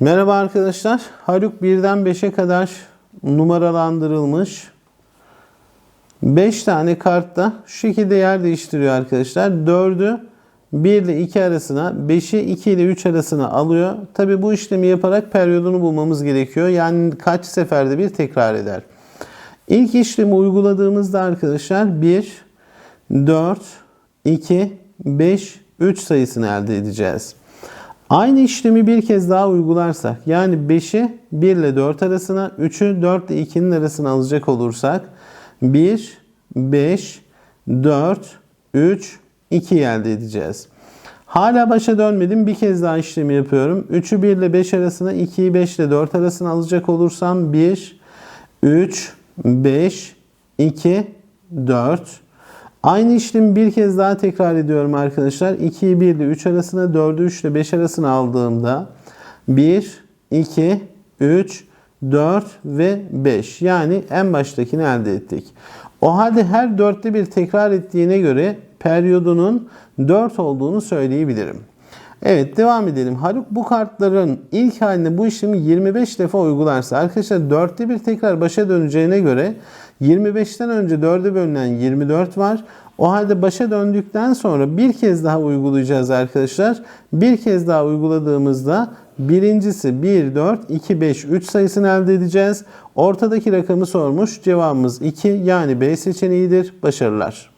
Merhaba arkadaşlar. Haluk 1'den 5'e kadar numaralandırılmış 5 tane kartta şu şekilde yer değiştiriyor arkadaşlar. 4'ü 1 ile 2 arasına, 5'i 2 ile 3 arasına alıyor. Tabi bu işlemi yaparak periyodunu bulmamız gerekiyor. Yani kaç seferde bir tekrar eder. İlk işlemi uyguladığımızda arkadaşlar 1, 4, 2, 5, 3 sayısını elde edeceğiz. Aynı işlemi bir kez daha uygularsak yani 5'i 1 ile 4 arasına 3'ü 4 ile 2'nin arasına alacak olursak 1, 5, 4, 3, 2 elde edeceğiz. Hala başa dönmedim. Bir kez daha işlemi yapıyorum. 3'ü 1 ile 5 arasına 2'yi 5 ile 4 arasına alacak olursam 1, 3, 5, 2, 4. Aynı işlemi bir kez daha tekrar ediyorum arkadaşlar. 2'yi 1 ile 3 arasına, 4'ü 3 ile 5 arasına aldığımda 1, 2, 3, 4 ve 5. Yani en baştakini elde ettik. O halde her dörtte bir tekrar ettiğine göre periyodunun 4 olduğunu söyleyebilirim. Evet devam edelim. Haluk bu kartların ilk halinde bu işlemi 25 defa uygularsa arkadaşlar dörtte bir tekrar başa döneceğine göre 25'ten önce 4'e bölünen 24 var. O halde başa döndükten sonra bir kez daha uygulayacağız arkadaşlar. Bir kez daha uyguladığımızda birincisi 1, 4, 2, 5, 3 sayısını elde edeceğiz. Ortadaki rakamı sormuş. Cevabımız 2 yani B seçeneğidir. Başarılar.